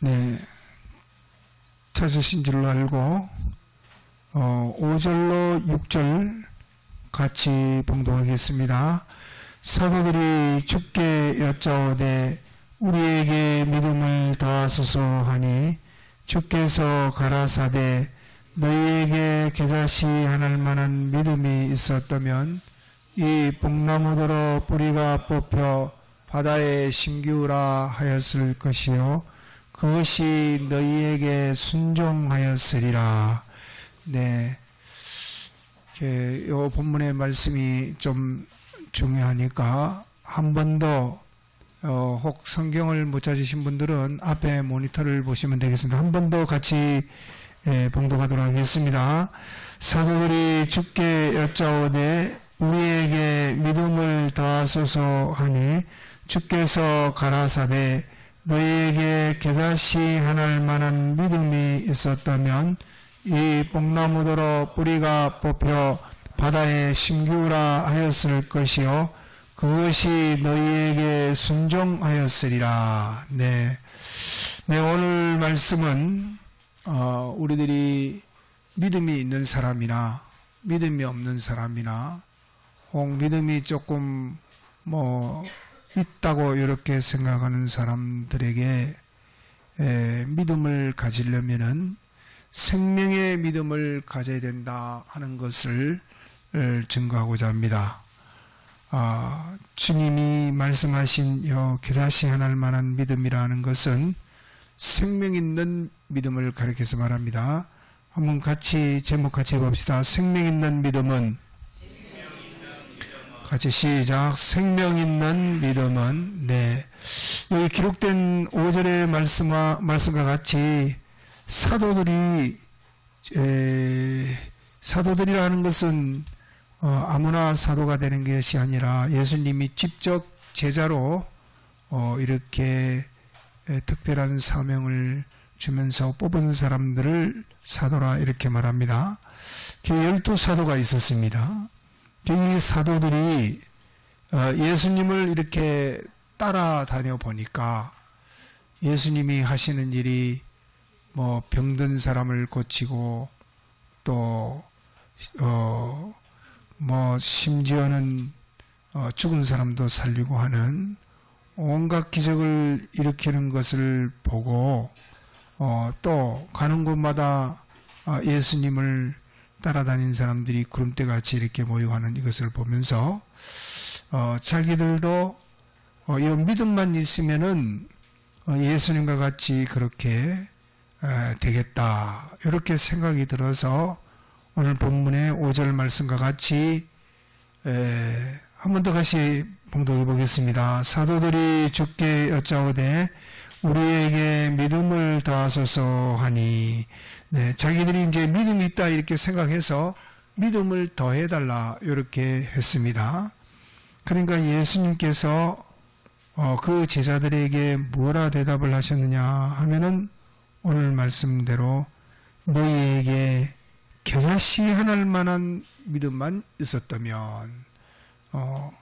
네, 찾으신 줄로 알고 어, 5절로 6절 같이 봉독하겠습니다. 사도들이 주께 여짜오되 우리에게 믿음을 더하소서 하니 주께서 가라사대 너희에게 겨자씨 하날 만한 믿음이 있었다면 이 뽕나무더러 뿌리가 뽑혀 바다에 심기우라 하였을 것이요 그것이 너희에게 순종하였으리라. 네. 요 본문의 말씀이 좀 중요하니까 한 번 더, 어, 혹 성경을 못 찾으신 분들은 앞에 모니터를 보시면 되겠습니다. 한 번 더 같이 예, 봉독하도록 하겠습니다. 사도들이 주께 여짜오되 우리에게 믿음을 더하소서 하니 주께서 가라사대 너희에게 겨자씨 하날 만한 믿음이 있었다면 이 뽕나무더러 뿌리가 뽑혀 바다에 심기우라 하였을 것이요 그것이 너희에게 순종하였으리라. 네. 네, 오늘 말씀은 어, 우리들이 믿음이 있는 사람이나 믿음이 없는 사람이나 혹 믿음이 조금 뭐 있다고 이렇게 생각하는 사람들에게 에, 믿음을 가지려면은 생명의 믿음을 가져야 된다 하는 것을 을 증거하고자 합니다. 아, 주님이 말씀하신 요 겨자씨 하날 만한 믿음이라는 것은 생명 있는 믿음을 가리켜서 말합니다. 한번 같이 제목 같이 해봅시다. 생명 있는 믿음은 같이 시작. 생명 있는 믿음은 네 여기 기록된 5절의 말씀과 말씀과 같이 사도들이 에, 사도들이라는 것은 어, 아무나 사도가 되는 것이 아니라 예수님이 직접 제자로 어, 이렇게 에, 특별한 사명을 주면서 뽑은 사람들을 사도라 이렇게 말합니다. 그 열두 사도가 있었습니다. 이 사도들이 어, 예수님을 이렇게 따라다녀 보니까 예수님이 하시는 일이 뭐 병든 사람을 고치고 또 어 뭐 심지어는 어 죽은 사람도 살리고 하는 온갖 기적을 일으키는 것을 보고 어 또 가는 곳마다 아, 예수님을 따라다닌 사람들이 구름대같이 이렇게 모여가는 이것을 보면서 어 자기들도 어, 이 믿음만 있으면은 어, 예수님과 같이 그렇게 에, 되겠다. 이렇게 생각이 들어서 오늘 본문의 5절 말씀과 같이 한 번 더 같이 봉독해 보겠습니다. 사도들이 주께 여짜오되 우리에게 믿음을 더하소서 하니 네, 자기들이 이제 믿음이 있다 이렇게 생각해서 믿음을 더해달라 이렇게 했습니다. 그러니까 예수님께서 어, 그 제자들에게 뭐라 대답을 하셨느냐 하면은 오늘 말씀대로 너희에게 겨자씨 하날 만한 믿음만 있었다면 어,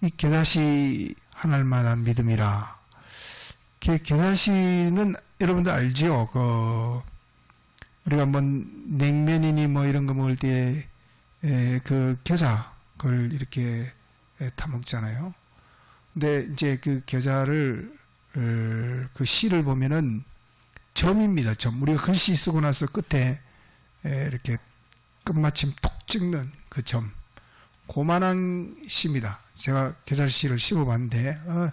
이 겨자씨 하날 만한 믿음이라 그 겨자씨는 여러분들 알지요? 그 우리가 뭐 냉면이니 뭐 이런 거 먹을 때 그 겨자 그걸 이렇게 타 먹잖아요. 근데 이제 그 겨자를 어, 그 씨를 보면은 점입니다. 점. 우리가 글씨 쓰고 나서 끝에 이렇게 끝마침 톡 찍는 그 점. 고만한 씨입니다. 제가 겨자씨를 심어봤는데 어,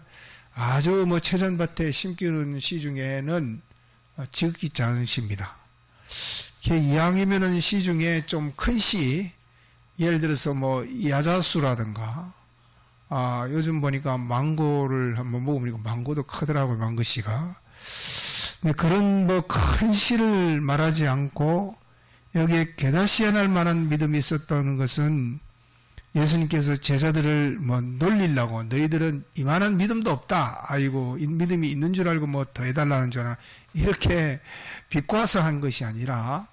아주 뭐 체전밭에 심기는 씨 중에는 어, 지극히 작은 씨입니다. 이왕이면은 씨 중에 좀 큰 씨, 예를 들어서 뭐 야자수라든가, 아 요즘 보니까 망고를 한번 먹으니까 망고도 크더라고요 망고 씨가. 그런 뭐 큰 씨를 말하지 않고 여기에 게다시 안할 만한 믿음이 있었다는 것은 예수님께서 제자들을 뭐 놀리려고 너희들은 이만한 믿음도 없다. 아이고 믿음이 있는 줄 알고 뭐 더 해달라는 줄 알아. 이렇게 비꼬아서 한 것이 아니라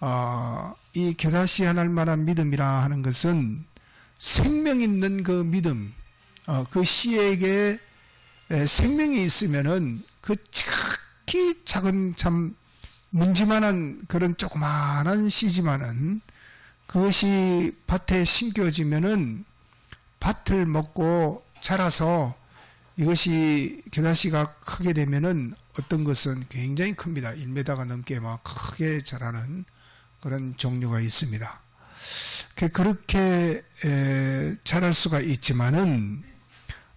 어, 이 겨자씨 하날 만한 믿음이라 하는 것은 생명 있는 그 믿음, 어, 그 씨에게 생명이 있으면은 그 이렇게 작은 참 문지만한 그런 조그마한 씨지만은 그것이 밭에 심겨지면은 밭을 먹고 자라서 이것이 겨자씨가 크게 되면은 어떤 것은 굉장히 큽니다. 1m가 넘게 막 크게 자라는 그런 종류가 있습니다. 그- 그렇게 에, 자랄 수가 있지만은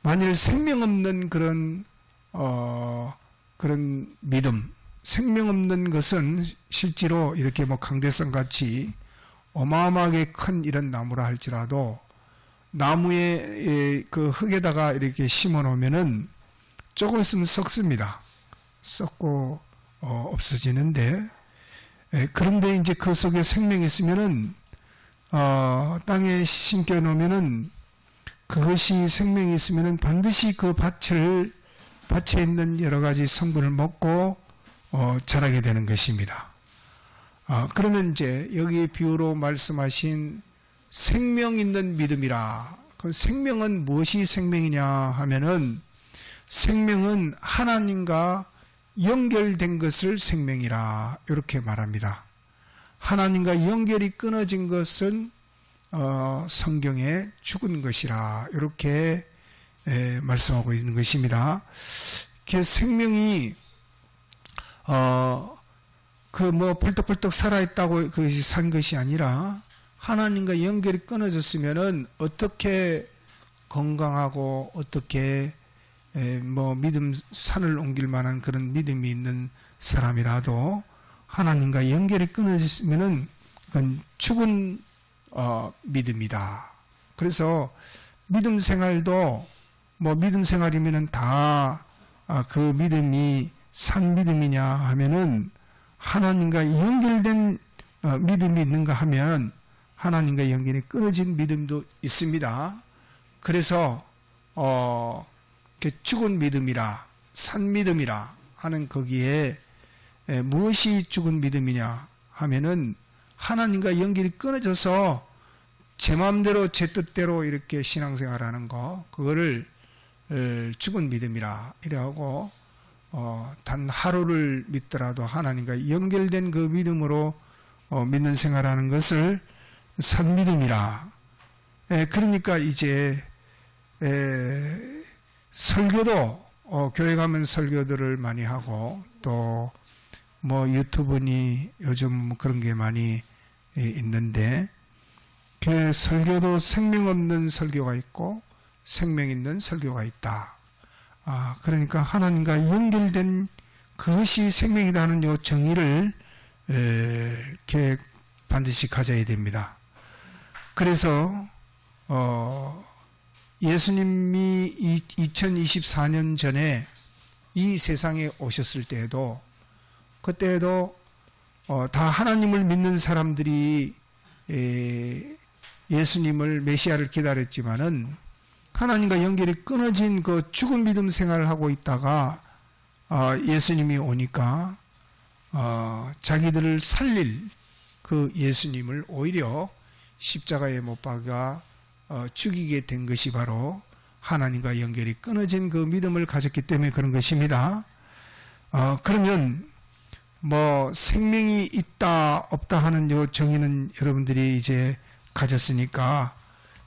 만일 생명 없는 그런 어 그런 믿음, 생명 없는 것은 실제로 이렇게 뭐 강대성 같이 어마어마하게 큰 이런 나무라 할지라도 나무에 에, 그 흙에다가 이렇게 심어 놓으면은 조금 있으면 썩습니다. 썩고 어, 없어지는데 에, 그런데 이제 그 속에 생명이 있으면은 어, 땅에 심겨 놓으면은 그것이 생명이 있으면은 반드시 그 밭을 밭에 있는 여러 가지 성분을 먹고 어, 자라게 되는 것입니다. 아, 그러면 이제 여기 비유로 말씀하신 생명 있는 믿음이라. 그 생명은 무엇이 생명이냐 하면은 생명은 하나님과 연결된 것을 생명이라 이렇게 말합니다. 하나님과 연결이 끊어진 것은 어, 성경에 죽은 것이라 이렇게 에, 말씀하고 있는 것입니다. 그 생명이 어, 그 뭐 벌떡벌떡 살아있다고 그것이 산 것이 아니라 하나님과 연결이 끊어졌으면은 어떻게 건강하고 어떻게 에, 뭐 믿음 산을 옮길 만한 그런 믿음이 있는 사람이라도 하나님과 연결이 끊어졌으면은 그건 죽은 어, 믿음이다. 그래서 믿음 생활도 뭐 믿음 생활이면은 다그 믿음이 산 믿음이냐 하면은 하나님과 연결된 어, 믿음이 있는가 하면 하나님과 연결이 끊어진 믿음도 있습니다. 그래서 어, 죽은 믿음이라 산 믿음이라 하는 거기에 에, 무엇이 죽은 믿음이냐 하면은 하나님과 연결이 끊어져서 제 마음대로 제 뜻대로 이렇게 신앙생활하는 거 그거를 에, 죽은 믿음이라 이래 하고 어, 단 하루를 믿더라도 하나님과 연결된 그 믿음으로 어, 믿는 생활하는 것을 산 믿음이라. 에, 그러니까 이제 에, 설교도 어, 교회 가면 설교들을 많이 하고 또 뭐 유튜브니 요즘 그런 게 많이 에, 있는데 그 설교도 생명 없는 설교가 있고 생명 있는 설교가 있다. 아, 그러니까 하나님과 연결된 그것이 생명이라는 요 정의를 에, 반드시 가져야 됩니다. 그래서 어, 예수님이 2024년 전에 이 세상에 오셨을 때에도 그때에도 어, 다 하나님을 믿는 사람들이 에, 예수님을 메시아를 기다렸지만은 하나님과 연결이 끊어진 그 죽은 믿음 생활을 하고 있다가 어, 예수님이 오니까 어, 자기들을 살릴 그 예수님을 오히려 십자가에 못 박아 어, 죽이게 된 것이 바로 하나님과 연결이 끊어진 그 믿음을 가졌기 때문에 그런 것입니다. 어, 그러면 뭐 생명이 있다 없다 하는 요 정의는 여러분들이 이제 가졌으니까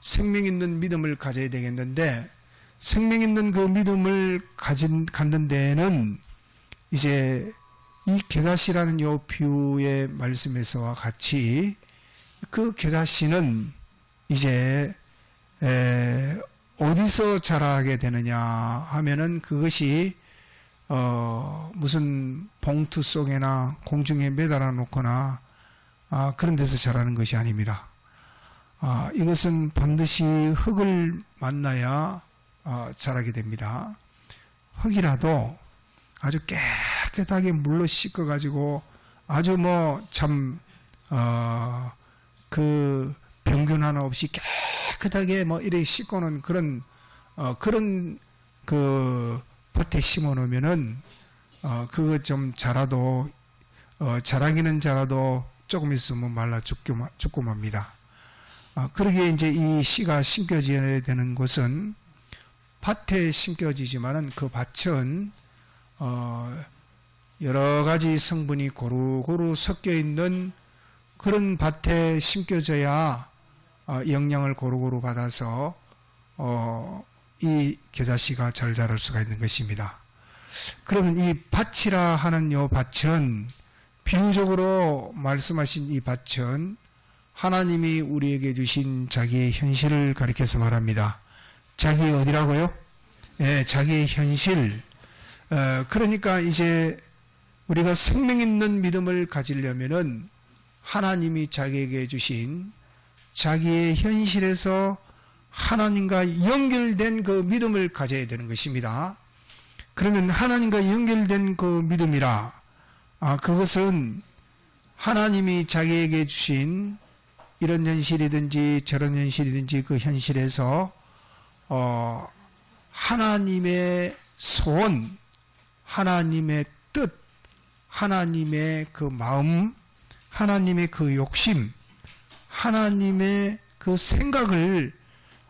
생명 있는 믿음을 가져야 되겠는데 생명 있는 그 믿음을 가진 갖는 데에는 이제 이 게다시라는 요 비유의 말씀에서와 같이 그 게다시는 이제 에, 어디서 자라게 되느냐 하면은 그것이 어, 무슨 봉투 속에나 공중에 매달아 놓거나 아, 그런 데서 자라는 것이 아닙니다. 아, 이것은 반드시 흙을 만나야 어, 자라게 됩니다. 흙이라도 아주 깨끗하게 물로 씻어 가지고 아주 뭐참 어, 그 병균 하나 없이 깨끗하게 뭐 이렇게 씻고 놓은 그런 어, 그런 그 밭에 심어 놓으면은 어, 그거 좀 자라도 어, 자라기는 자라도 조금 있으면 말라 죽고, 마- 죽고 맙니다. 아, 그러기에 이제 이 씨가 심겨져야 되는 곳은 밭에 심겨지지만은 그 밭은 어, 여러 가지 성분이 고루고루 섞여 있는 그런 밭에 심겨져야 어, 영양을 고루고루 받아서 어, 이 겨자씨가 잘 자랄 수가 있는 것입니다. 그러면 이 밭이라 하는 요 밭은 비유적으로 말씀하신 이 밭은 하나님이 우리에게 주신 자기의 현실을 가리켜서 말합니다. 자기 어디라고요? 예, 자기의 현실. 어, 그러니까 이제 우리가 생명 있는 믿음을 가지려면은 하나님이 자기에게 주신 자기의 현실에서 하나님과 연결된 그 믿음을 가져야 되는 것입니다. 그러면 하나님과 연결된 그 믿음이라, 아, 그것은 하나님이 자기에게 주신 이런 현실이든지 저런 현실이든지 그 현실에서, 어, 하나님의 소원, 하나님의 뜻, 하나님의 그 마음, 하나님의 그 욕심, 하나님의 그 생각을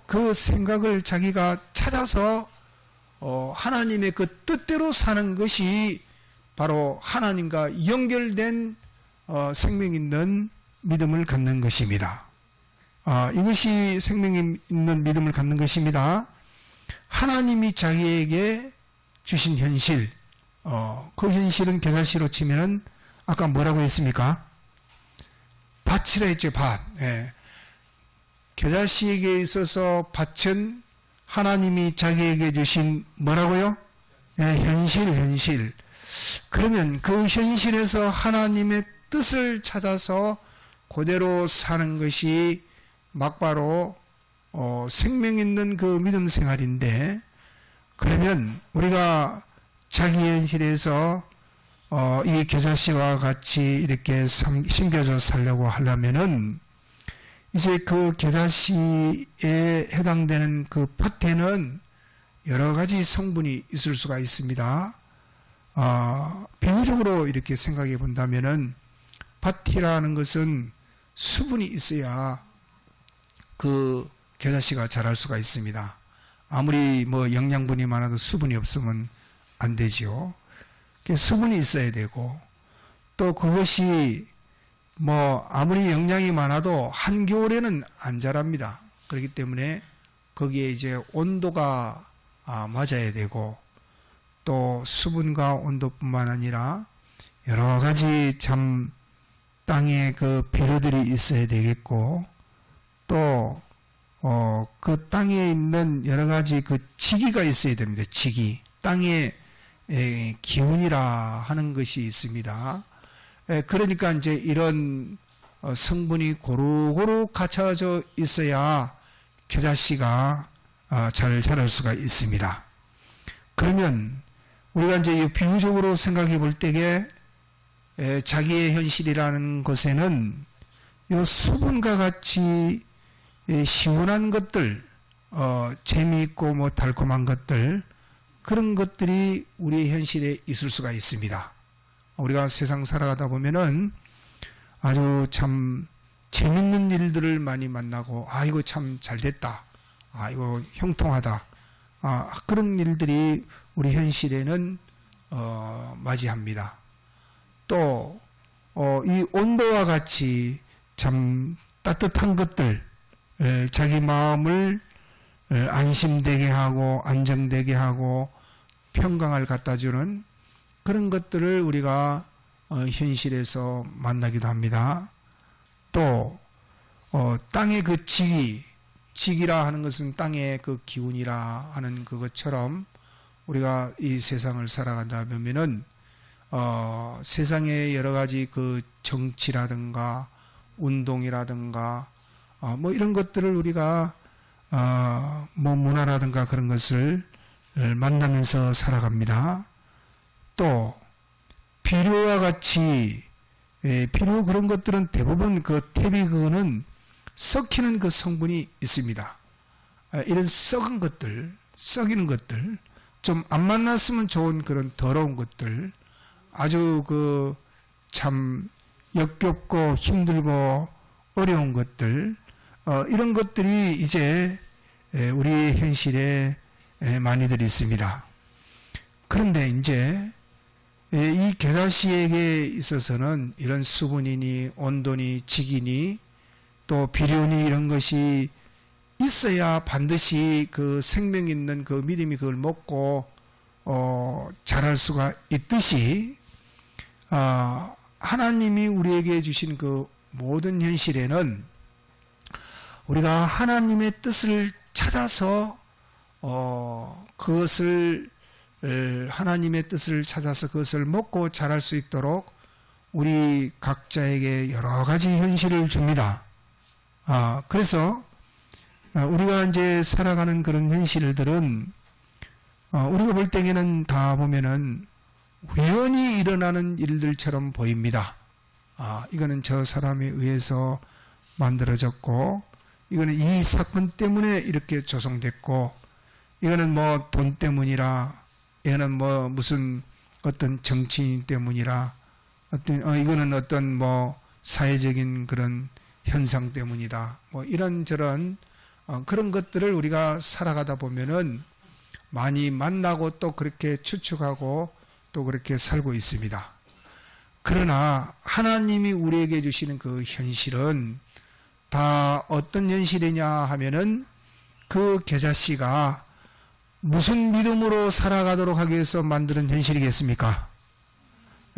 그 생각을 자기가 찾아서 어, 하나님의 그 뜻대로 사는 것이 바로 하나님과 연결된 어, 생명 있는 믿음을 갖는 것입니다. 아, 이것이 생명 있는 믿음을 갖는 것입니다. 하나님이 자기에게 주신 현실, 어, 그 현실은 계산시로 치면은 아까 뭐라고 했습니까? 밭이라 했죠, 밭. 예. 겨자씨에게 있어서 밭은 하나님이 자기에게 주신 뭐라고요? 예, 현실, 현실. 그러면 그 현실에서 하나님의 뜻을 찾아서 그대로 사는 것이 막바로 어, 생명 있는 그 믿음 생활인데 그러면 우리가 자기 현실에서 어, 이 겨자씨와 같이 이렇게 삼, 심겨져 살려고 하려면은 이제 그 겨자씨에 해당되는 그 밭에는 여러 가지 성분이 있을 수가 있습니다. 어, 비유적으로 이렇게 생각해 본다면은 밭이라는 것은 수분이 있어야 그 겨자씨가 자랄 수가 있습니다. 아무리 뭐 영양분이 많아도 수분이 없으면 안 되지요. 수분이 있어야 되고 또 그것이 뭐 아무리 영양이 많아도 한겨울에는 안 자랍니다. 그렇기 때문에 거기에 이제 온도가 아, 맞아야 되고 또 수분과 온도뿐만 아니라 여러 가지 참 땅에 그 비료들이 있어야 되겠고 또 어, 그 땅에 있는 여러 가지 그 지기가 있어야 됩니다. 지기. 땅에 에, 기운이라 하는 것이 있습니다. 에, 그러니까 이제 이런 어, 성분이 고루고루 갖춰져 있어야 겨자씨가 어, 잘 자랄 수가 있습니다. 그러면 우리가 이제 비유적으로 생각해 볼 때에 에, 자기의 현실이라는 것에는 이 수분과 같이 에, 시원한 것들, 어, 재미있고 뭐 달콤한 것들 그런 것들이 우리의 현실에 있을 수가 있습니다. 우리가 세상 살아가다 보면은 아주 참 재밌는 일들을 많이 만나고 아 이거 참 잘 됐다. 아 이거 형통하다. 아 그런 일들이 우리 현실에는 어, 맞이합니다. 또 어, 이 온도와 같이 참 따뜻한 것들 자기 마음을 안심되게 하고 안정되게 하고 평강을 갖다 주는 그런 것들을 우리가 어, 현실에서 만나기도 합니다. 또 어, 땅의 그 지기, 지기라 하는 것은 땅의 그 기운이라 하는 그것처럼 우리가 이 세상을 살아간다 보면은 어, 세상의 여러 가지 그 정치라든가 운동이라든가 어, 뭐 이런 것들을 우리가 어, 뭐 문화라든가 그런 것을 만나면서 살아갑니다. 또 비료와 같이 예, 비료 그런 것들은 대부분 그 태비그는 썩히는 그 성분이 있습니다. 아, 이런 썩은 것들, 썩이는 것들, 좀 안 만났으면 좋은 그런 더러운 것들, 아주 그 참 역겹고 힘들고 어려운 것들, 어, 이런 것들이 이제 예, 우리 현실에 많이들 있습니다. 그런데 이제 예, 이 겨자씨에게 있어서는 이런 수분이니 온도니 직이니 또 비료니 이런 것이 있어야 반드시 그 생명 있는 그 믿음이 그걸 먹고 어, 자랄 수가 있듯이 아, 하나님이 우리에게 주신 그 모든 현실에는 우리가 하나님의 뜻을 찾아서 어, 그것을 을, 하나님의 뜻을 찾아서 그것을 먹고 자랄 수 있도록 우리 각자에게 여러 가지 현실을 줍니다. 아, 그래서 아, 우리가 이제 살아가는 그런 현실들은 어, 우리가 볼 때에는 다 보면은 우연히 일어나는 일들처럼 보입니다. 아, 이거는 저 사람에 의해서 만들어졌고, 이거는 이 사건 때문에 이렇게 조성됐고, 이거는 뭐 돈 때문이라, 이거는 뭐 무슨 어떤 정치인 때문이라, 어떤, 어, 이거는 어떤 뭐 사회적인 그런 현상 때문이다. 뭐 이런저런 어, 그런 것들을 우리가 살아가다 보면은 많이 만나고 또 그렇게 추측하고 또 그렇게 살고 있습니다. 그러나 하나님이 우리에게 주시는 그 현실은 다 어떤 현실이냐 하면은 그 계자씨가 무슨 믿음으로 살아가도록 하기 위해서 만드는 현실이겠습니까?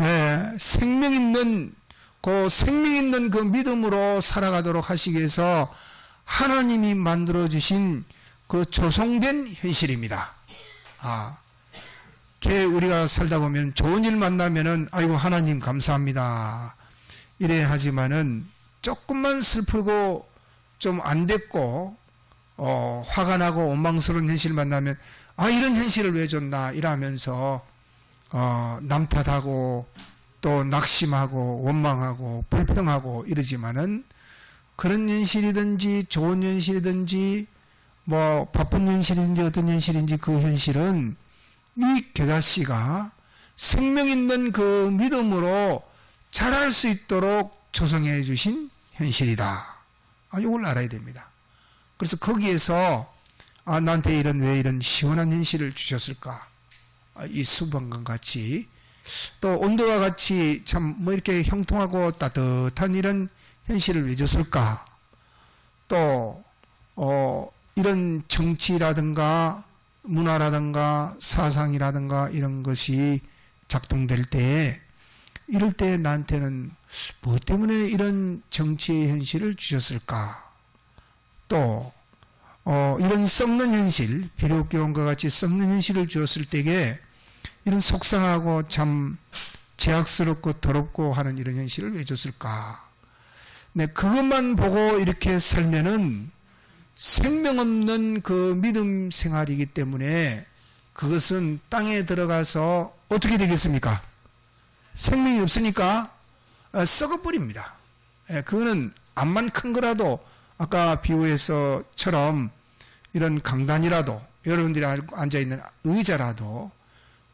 예, 생명 있는 그 생명 있는 그 믿음으로 살아가도록 하시기 위해서 하나님이 만들어 주신 그 조성된 현실입니다. 아, 게 우리가 살다 보면 좋은 일 만나면은 아이고 하나님 감사합니다. 이래 하지만은 조금만 슬프고 좀 안 됐고 어, 화가 나고 원망스러운 현실 만나면 아 이런 현실을 왜 줬나 이러면서 어, 남 탓하고 또 낙심하고 원망하고 불평하고 이러지만은 그런 현실이든지 좋은 현실이든지 뭐 바쁜 현실인지 어떤 현실인지 그 현실은 이 겨자씨가 생명 있는 그 믿음으로 자랄 수 있도록 조성해 주신 현실이다. 아, 이걸 알아야 됩니다. 그래서 거기에서 아, 나한테 이런 왜 이런 시원한 현실을 주셨을까? 아, 이 수분과 같이 또 온도와 같이 참 뭐 이렇게 형통하고 따뜻한 이런 현실을 왜 줬을까? 또 어, 이런 정치라든가 문화라든가 사상이라든가 이런 것이 작동될 때 이럴 때 나한테는 무엇 때문에 이런 정치의 현실을 주셨을까? 또 어, 이런 썩는 현실, 비료교원과 같이 썩는 현실을 주었을 때에 이런 속상하고 참 제약스럽고 더럽고 하는 이런 현실을 왜 줬을까? 네, 그것만 보고 이렇게 살면은 생명 없는 그 믿음 생활이기 때문에 그것은 땅에 들어가서 어떻게 되겠습니까? 생명이 없으니까 어, 썩어버립니다. 예, 그거는 암만 큰 거라도 아까 비유에서처럼 이런 강단이라도 여러분들이 앉아 있는 의자라도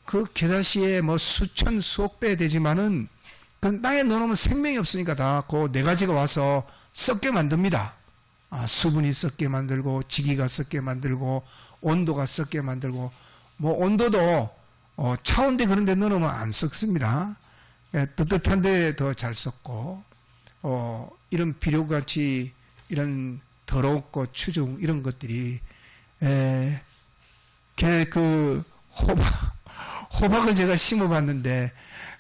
그 계자시에 뭐 수천 수억 배 되지만은 그 땅에 넣어놓으면 생명이 없으니까 다 그 네 가지가 와서 썩게 만듭니다. 아, 수분이 썩게 만들고 지기가 썩게 만들고 온도가 썩게 만들고 뭐 온도도 어, 차온데 그런 데 넣어놓으면 안 썩습니다. 예, 뜨뜻한 데 더잘 썩고 어, 이런 비료같이 이런 더럽고 추중 이런 것들이 에, 그 호박 호박을 제가 심어봤는데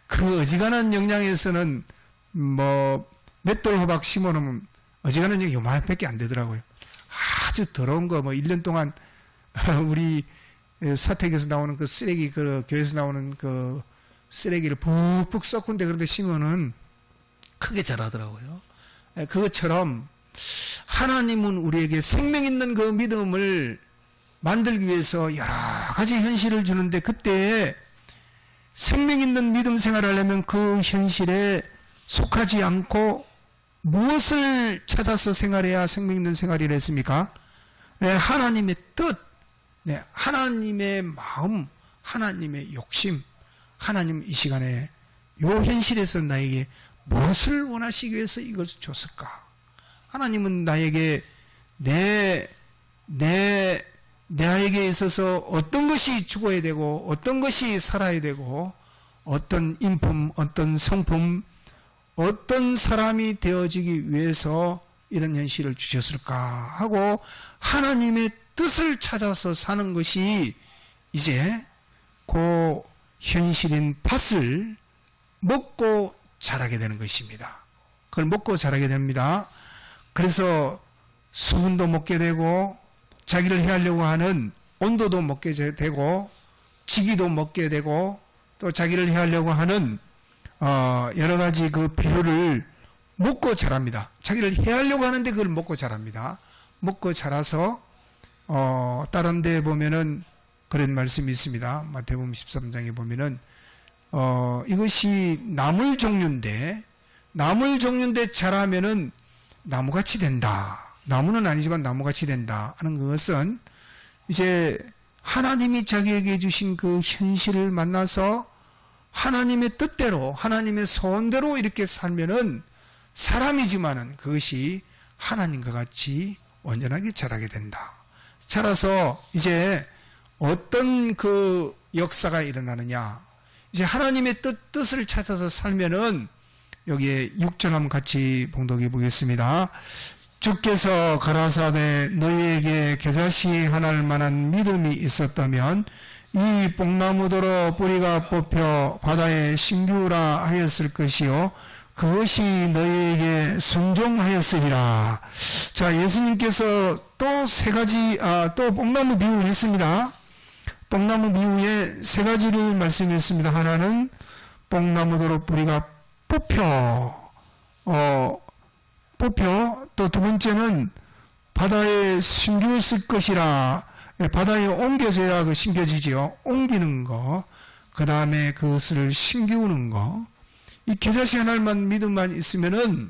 그 어지간한 영양에서는 뭐 맷돌 호박 심어놓으면 어지간한 영양 요만밖에 안 되더라고요. 아주 더러운 거 뭐 1년 동안 우리 사택에서 나오는 그 쓰레기 그 교회에서 나오는 그 쓰레기를 푹푹 썩은 데 그런데 심으면 크게 자라더라고요. 예, 그것처럼 하나님은 우리에게 생명 있는 그 믿음을 만들기 위해서 여러 가지 현실을 주는데 그때 생명 있는 믿음 생활을 하려면 그 현실에 속하지 않고 무엇을 찾아서 생활해야 생명 있는 생활이 했습니까? 네, 하나님의 뜻, 네, 하나님의 마음, 하나님의 욕심, 하나님 이 시간에 요 현실에서 나에게 무엇을 원하시기 위해서 이것을 줬을까? 하나님은 나에게 내, 내 나에게 있어서 어떤 것이 죽어야 되고 어떤 것이 살아야 되고 어떤 인품, 어떤 성품, 어떤 사람이 되어지기 위해서 이런 현실을 주셨을까 하고 하나님의 뜻을 찾아서 사는 것이 이제 그 현실인 밭을 먹고 자라게 되는 것입니다. 그걸 먹고 자라게 됩니다. 그래서 수분도 먹게 되고 자기를 해하려고 하는 온도도 먹게 되고 지기도 먹게 되고 또 자기를 해하려고 하는 어, 여러 가지 그 비료를 먹고 자랍니다. 자기를 해하려고 하는데 그걸 먹고 자랍니다. 먹고 자라서 어, 다른 데 보면은 그런 말씀이 있습니다. 마태복음 13장에 보면은 어, 이것이 나물 종류인데 나물 종류인데 자라면은 나무같이 된다. 나무는 아니지만 나무같이 된다 하는 것은 이제 하나님이 자기에게 주신 그 현실을 만나서 하나님의 뜻대로 하나님의 소원대로 이렇게 살면은 사람이지만은 그것이 하나님과 같이 온전하게 자라게 된다. 자라서 이제 어떤 그 역사가 일어나느냐. 이제 하나님의 뜻, 뜻을 찾아서 살면은 여기에 6절 한번 같이 봉독해 보겠습니다. 주께서 가라사대 너희에게 겨자씨 하날 만한 믿음이 있었다면 이 뽕나무더러 뿌리가 뽑혀 바다에 신규라 하였을 것이요 그것이 너희에게 순종하였으리라. 자, 예수님께서 또 세 가지, 아, 또 뽕나무 비유를 했습니다. 뽕나무 비유에 세 가지를 말씀했습니다. 하나는 뽕나무더러 뿌리가 뽑혀, 어, 뽑혀, 또 두 번째는 바다에 심겼을 것이라, 예, 바다에 옮겨져야 그 심겨지지요. 옮기는 거, 그 다음에 그것을 심기우는 거, 이 겨자씨 하나만 믿음만 있으면은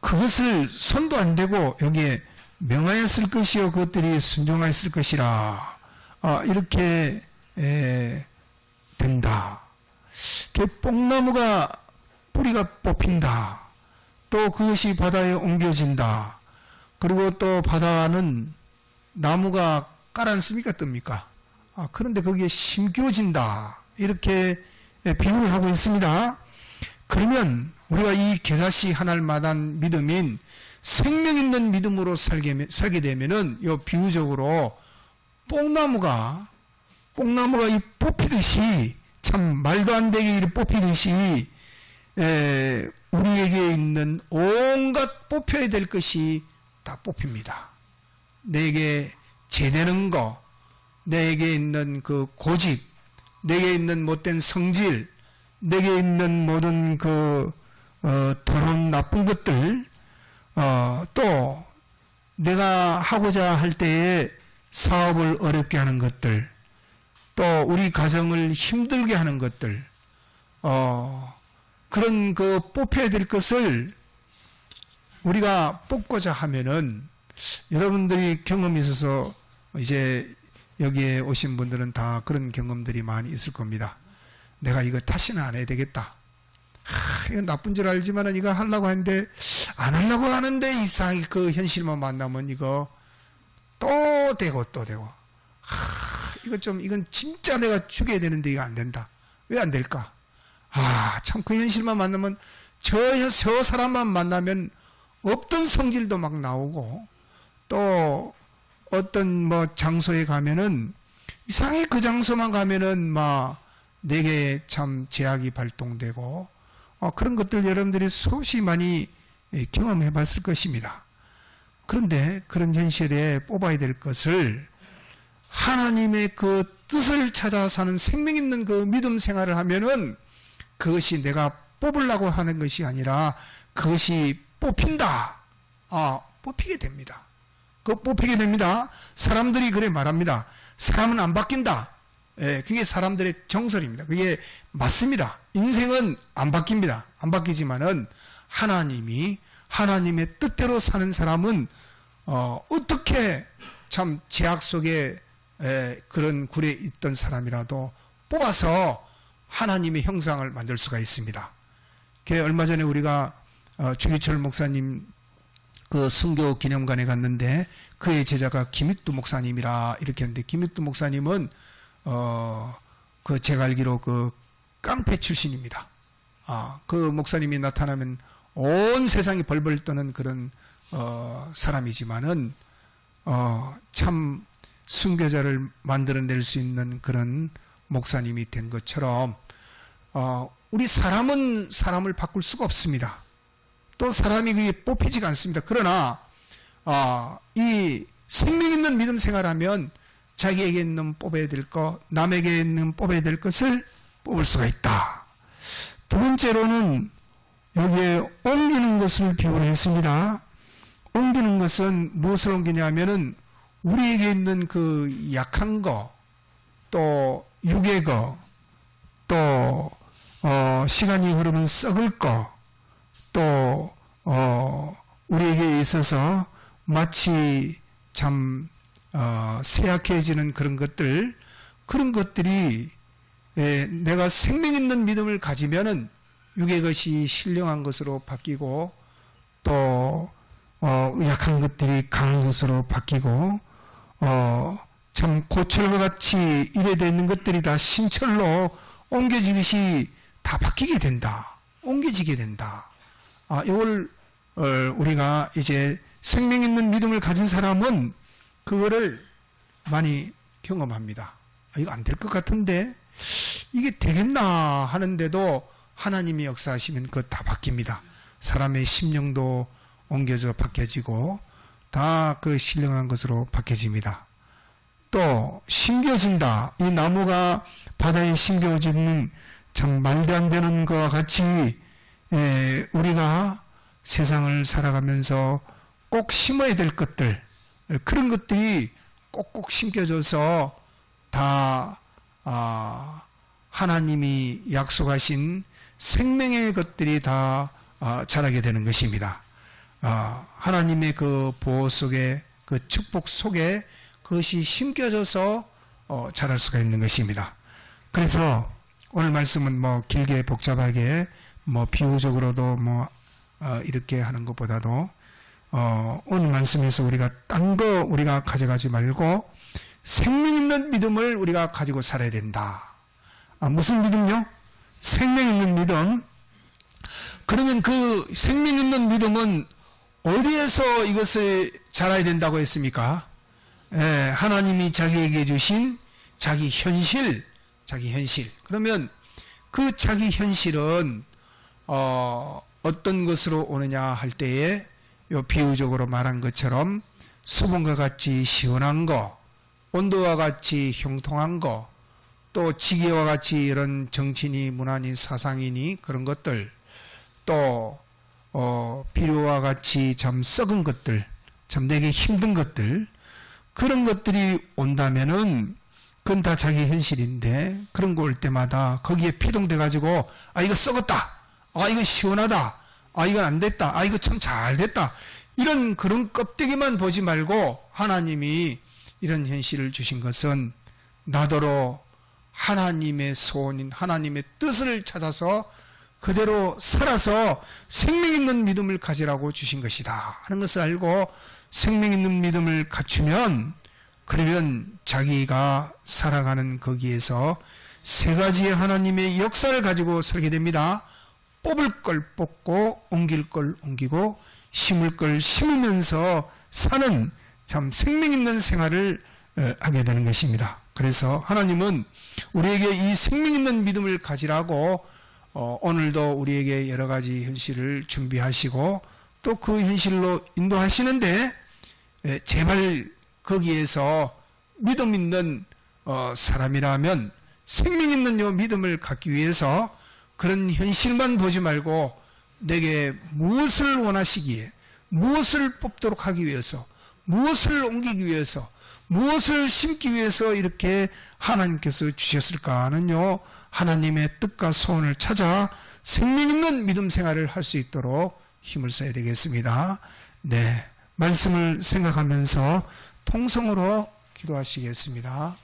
그것을 손도 안 대고 여기에 명하였을 것이요 그것들이 순종하였을 것이라 아, 이렇게 에, 된다. 그 뽕나무가 뿌리가 뽑힌다. 또 그것이 바다에 옮겨진다. 그리고 또 바다는 나무가 깔았습니까 뜹니까? 아, 그런데 거기에 심겨진다. 이렇게 비유를 하고 있습니다. 그러면 우리가 이 겨자씨 하나마다 믿음인 생명 있는 믿음으로 살게, 살게 되면은 요 비유적으로 뽕나무가 뽕나무가 이 뽑히듯이 참 말도 안 되게 이렇게 뽑히듯이 에, 우리에게 있는 온갖 뽑혀야 될 것이 다 뽑힙니다. 내게 제되는 거, 내게 있는 그 고집, 내게 있는 못된 성질, 내게 있는 모든 그 어, 더러운 나쁜 것들, 어, 또 내가 하고자 할 때에 사업을 어렵게 하는 것들, 또 우리 가정을 힘들게 하는 것들, 어, 그런 그 뽑혀야 될 것을 우리가 뽑고자 하면은 여러분들이 경험이 있어서 이제 여기에 오신 분들은 다 그런 경험들이 많이 있을 겁니다. 내가 이거 다시는 안 해야 되겠다. 하, 이건 나쁜 줄 알지만은 이거 하려고 하는데 안 하려고 하는데 이상하게 그 현실만 만나면 이거 또 되고 또 되고. 하, 이거 좀 이건 진짜 내가 죽여야 되는데 이거 안 된다. 왜 안 될까? 아, 참 그 현실만 만나면 저, 저 사람만 만나면 없던 성질도 막 나오고 또 어떤 뭐 장소에 가면은 이상하게 그 장소만 가면은 막 내게 참 제약이 발동되고 어, 그런 것들 여러분들이 수없이 많이 예, 경험해 봤을 것입니다. 그런데 그런 현실에 뽑아야 될 것을 하나님의 그 뜻을 찾아 사는 생명 있는 그 믿음 생활을 하면은 그것이 내가 뽑으려고 하는 것이 아니라 그것이 뽑힌다. 아, 뽑히게 됩니다. 그 뽑히게 됩니다. 사람들이 그래 말합니다. 사람은 안 바뀐다. 예, 그게 사람들의 정설입니다. 그게 맞습니다. 인생은 안 바뀝니다. 안 바뀌지만은 하나님이 하나님의 뜻대로 사는 사람은 어, 어떻게 참 제약 속에 에, 그런 굴에 있던 사람이라도 뽑아서 하나님의 형상을 만들 수가 있습니다. 그 얼마 전에 우리가 어, 주기철 목사님 그 순교 기념관에 갔는데 그의 제자가 김익두 목사님이라 이렇게 했는데 김익두 목사님은 어, 그 제가 알기로 그 깡패 출신입니다. 아, 그 목사님이 나타나면 온 세상이 벌벌 떠는 그런 어, 사람이지만은 어, 참 순교자를 만들어낼 수 있는 그런 목사님이 된 것처럼 어, 우리 사람은 사람을 바꿀 수가 없습니다. 또 사람이 그게 뽑히지가 않습니다. 그러나 어, 이 생명 있는 믿음 생활하면 자기에게 있는 뽑아야 될 것, 남에게 있는 뽑아야 될 것을 뽑을 수가 있다. 두 번째로는 여기에 옮기는 것을 비유를 했습니다. 옮기는 것은 무엇을 옮기냐면은 우리에게 있는 그 약한 거, 또 육의 거, 또 어, 시간이 흐르면 썩을 거, 또 어, 우리에게 있어서 마치 참 어, 쇠약해지는 그런 것들, 그런 것들이 예, 내가 생명 있는 믿음을 가지면은 육의 것이 신령한 것으로 바뀌고 또 어, 약한 것들이 강한 것으로 바뀌고 어, 참 고철과 같이 돼 있는 것들이 다 신철로 옮겨지듯이 다 바뀌게 된다. 옮겨지게 된다. 아, 이걸 어, 우리가 이제 생명 있는 믿음을 가진 사람은 그거를 많이 경험합니다. 아, 이거 안 될 것 같은데 이게 되겠나 하는데도 하나님이 역사하시면 그거 다 바뀝니다. 사람의 심령도 옮겨져 바뀌어지고 다 그 신령한 것으로 바뀌어집니다. 또 심겨진다. 이 나무가 바다에 심겨지는 참 말도 안 되는 것과 같이 에, 우리가 세상을 살아가면서 꼭 심어야 될 것들 그런 것들이 꼭꼭 심겨져서 다 아, 하나님이 약속하신 생명의 것들이 다 아, 자라게 되는 것입니다. 아, 하나님의 그 보호 속에 그 축복 속에 그것이 심겨져서 어, 자랄 수가 있는 것입니다. 그래서 오늘 말씀은 뭐 길게 복잡하게 뭐 비유적으로도 뭐 어, 이렇게 하는 것보다도 어, 오늘 말씀에서 우리가 딴 거 우리가 가져가지 말고 생명 있는 믿음을 우리가 가지고 살아야 된다. 아, 무슨 믿음요? 생명 있는 믿음. 그러면 그 생명 있는 믿음은 어디에서 이것을 자라야 된다고 했습니까? 예, 하나님이 자기에게 주신 자기 현실, 자기 현실. 그러면 그 자기 현실은 어, 어떤 것으로 오느냐 할 때에 요 비유적으로 말한 것처럼 수분과 같이 시원한 거, 온도와 같이 형통한 거, 또 지게와 같이 이런 정치니 문화니 사상이니 그런 것들, 또 어, 비료와 같이 참 썩은 것들, 참 내게 힘든 것들, 그런 것들이 온다면은 그건 다 자기 현실인데 그런 거 올 때마다 거기에 피동돼 가지고 아 이거 썩었다, 아 이거 시원하다, 아 이건 안 됐다, 아 이거 참 잘 됐다. 이런 그런 껍데기만 보지 말고 하나님이 이런 현실을 주신 것은 나더러 하나님의 소원인 하나님의 뜻을 찾아서 그대로 살아서 생명 있는 믿음을 가지라고 주신 것이다 하는 것을 알고 생명 있는 믿음을 갖추면 그러면 자기가 살아가는 거기에서 세 가지의 하나님의 역사를 가지고 살게 됩니다. 뽑을 걸 뽑고 옮길 걸 옮기고 심을 걸 심으면서 사는 참 생명 있는 생활을 어, 하게 되는 것입니다. 그래서 하나님은 우리에게 이 생명 있는 믿음을 가지라고 어, 오늘도 우리에게 여러 가지 현실을 준비하시고 또 그 현실로 인도하시는데 예, 제발 거기에서 믿음 있는 어, 사람이라면 생명 있는 요 믿음을 갖기 위해서 그런 현실만 보지 말고 내게 무엇을 원하시기에 무엇을 뽑도록 하기 위해서 무엇을 옮기기 위해서 무엇을 심기 위해서 이렇게 하나님께서 주셨을까는요 하나님의 뜻과 소원을 찾아 생명 있는 믿음 생활을 할 수 있도록 힘을 써야 되겠습니다. 네. 말씀을 생각하면서 통성으로 기도하시겠습니다.